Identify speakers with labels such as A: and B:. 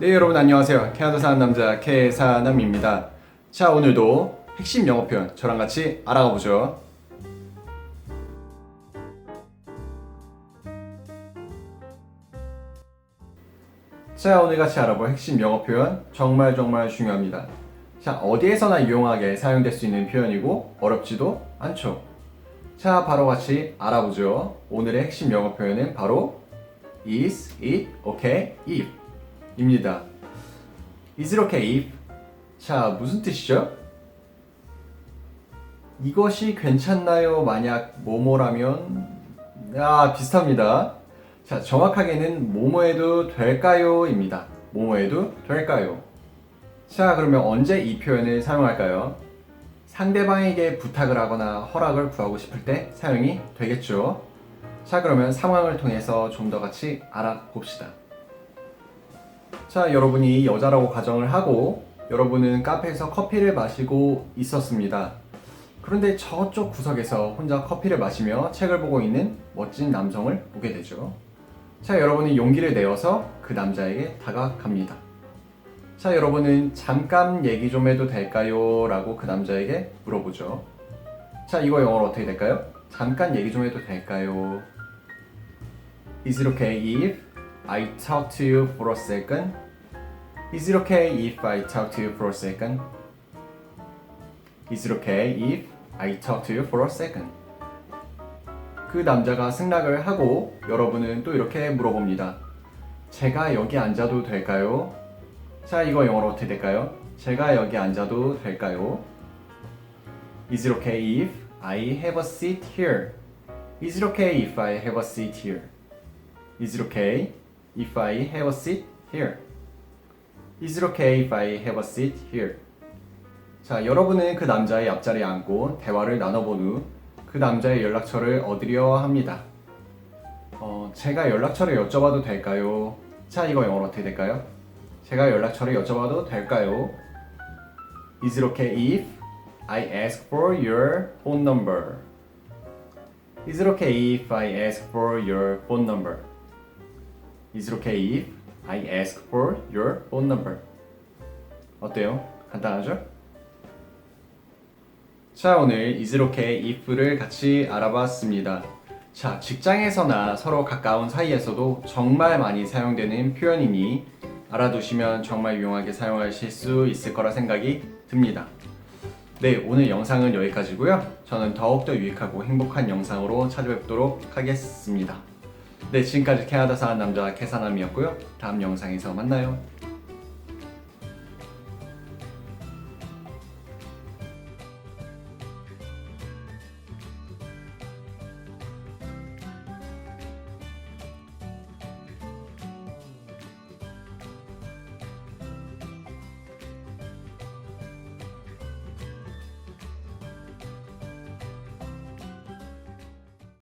A: 네 여러분 안녕하세요. 캐나다 사는 남자 캐사남입니다. 자 오늘도 핵심 영어 표현 저랑 같이 알아가 보죠. 자 오늘 같이 알아볼 핵심 영어 표현 정말 정말 중요합니다. 자 어디에서나 유용하게 사용될 수 있는 표현이고 어렵지도 않죠. 자 바로 같이 알아보죠. 오늘의 핵심 영어 표현은 바로 is it okay if 입니다. Is it okay? 자, 무슨 뜻이죠? 이것이 괜찮나요? 만약 뭐뭐라면 아, 비슷합니다. 자, 정확하게는 뭐뭐해도 될까요? 입니다. 뭐뭐해도 될까요? 자, 그러면 언제 이 표현을 사용할까요? 상대방에게 부탁을 하거나 허락을 구하고 싶을 때 사용이 되겠죠. 자, 그러면 상황을 통해서 좀 더 같이 알아봅시다. 자, 여러분이 여자라고 가정을 하고 여러분은 카페에서 커피를 마시고 있었습니다. 그런데 저쪽 구석에서 혼자 커피를 마시며 책을 보고 있는 멋진 남성을 보게 되죠. 자, 여러분은 용기를 내어서 그 남자에게 다가갑니다. 자, 여러분은 잠깐 얘기 좀 해도 될까요? 라고 그 남자에게 물어보죠. 자, 이거 영어로 어떻게 될까요? 잠깐 얘기 좀 해도 될까요? Is it okay if I talk to you for a second? Is it okay if I talk to you for a second? Is it okay if I talk to you for a second? 그 남자가 승낙을 하고 여러분은 또 이렇게 물어봅니다. 제가 여기 앉아도 될까요? 자, 이거 영어로 어떻게 될까요? 제가 여기 앉아도 될까요? Is it okay if I have a seat here? Is it okay if I have a seat here? Is it okay if I have a seat here? Is it okay if I have a seat here? 자, 여러분은 그 남자의 앞자리에 앉고 대화를 나눠본 후 그 남자의 연락처를 얻으려 합니다. 어, 제가 연락처를 여쭤봐도 될까요? 자, 이거 영어로 어떻게 될까요? 제가 연락처를 여쭤봐도 될까요? Is it okay if I ask for your phone number? Is it okay if I ask for your phone number? Is it okay if I ask for your phone number? 어때요? 간단하죠? 자, 오늘 is it okay if를 같이 알아봤습니다. 자, 직장에서나 서로 가까운 사이에서도 정말 많이 사용되는 표현이니 알아두시면 정말 유용하게 사용하실 수 있을 거라 생각이 듭니다. 네, 오늘 영상은 여기까지고요. 저는 더욱더 유익하고 행복한 영상으로 찾아뵙도록 하겠습니다. 네, 지금까지 캐나다 사는 남자 캐사남이었고요. 다음 영상에서 만나요.